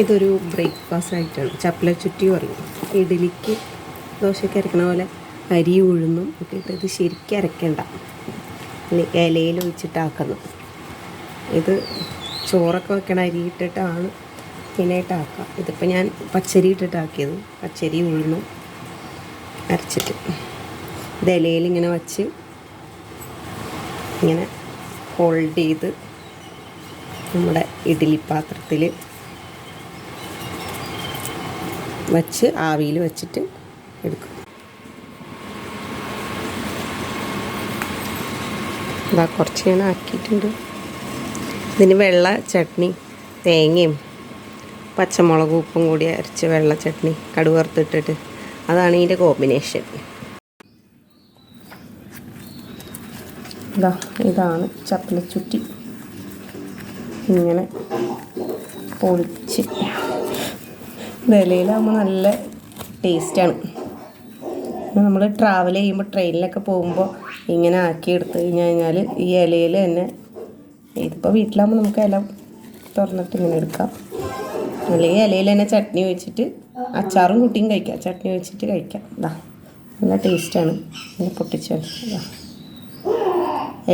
ഇതൊരു ബ്രേക്ക്ഫാസ്റ്റ് ആയിട്ടാണ്. ചപ്പല ചുറ്റി പറയും. ഇഡലിക്ക് ദോശയ്ക്ക് അരക്കണ പോലെ അരി ഉഴുന്നും ഒക്കെ ഇട്ട് ഇത് ശരിക്കും അരക്കണ്ട. ഇലയിൽ ഒഴിച്ചിട്ടാക്കുന്നു ഇത് ചോറൊക്കെ വെക്കണ അരി ഇട്ടിട്ടാണ് ആക്കുക ഇതിപ്പോൾ ഞാൻ പച്ചരി ഇട്ടിട്ടാക്കിയത് പച്ചരി ഉഴുന്നു അരച്ചിട്ട്. ഇത് ഇലയിൽ ഇങ്ങനെ വച്ച് ഇങ്ങനെ ഹോൾഡ് ചെയ്ത് നമ്മുടെ ഇഡ്ഡലി പാത്രത്തിൽ വച്ച് ആവിയിൽ വെച്ചിട്ട് എടുക്കും. ഇതാ കുറച്ച് ഞാൻ ആക്കിയിട്ടുണ്ട്. ഇതിന് വെള്ള ചട്നി തേങ്ങയും പച്ചമുളകും ഉപ്പും കൂടി അരച്ച് വെള്ള ചട്നി കടുവറുത്തിട്ടിട്ട് അതാണ് ഇതിന്റെ കോമ്പിനേഷൻ. ഇതാ ഇതാണ് ചപ്പലച്ചുറ്റി ഇങ്ങനെ പൊളിച്ച് വിലയിലാകുമ്പോൾ നല്ല ടേസ്റ്റാണ്. നമ്മൾ ട്രാവൽ ചെയ്യുമ്പോൾ ട്രെയിനിലൊക്കെ പോകുമ്പോൾ ഇങ്ങനെ ആക്കി എടുത്തു കഴിഞ്ഞ് കഴിഞ്ഞാൽ ഈ ഇലയിൽ തന്നെ ഇതിപ്പോൾ വീട്ടിലാകുമ്പോൾ നമുക്ക് ഇല തുറന്നിട്ട് ഇങ്ങനെ എടുക്കാം. അല്ലെങ്കിൽ ഇലയിൽ തന്നെ ചട്നി ഒഴിച്ചിട്ട് അച്ചാറും കുട്ടിയും കഴിക്കാം. ചട്നി വെച്ചിട്ട് കഴിക്കാം. ഇതാ നല്ല ടേസ്റ്റാണ്. ഇങ്ങനെ പൊട്ടിച്ചാണ്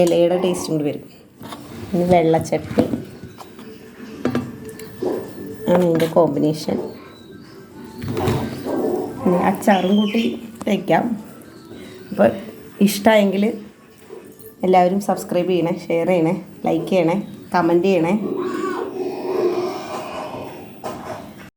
ഇലയുടെ ടേസ്റ്റും കൂടി വരും. ഇനി വെള്ളച്ചട്നി ആണ് ഇതിന്റെ കോമ്പിനേഷൻ പിന്നെ അച്ചാറും കൂട്ടി വയ്ക്കാം അപ്പോൾ ഇഷ്ടമായെങ്കിൽ എല്ലാവരും സബ്സ്ക്രൈബ് ചെയ്യണേ ഷെയർ ചെയ്യണേ ലൈക്ക് ചെയ്യണേ കമന്റ് ചെയ്യണേ.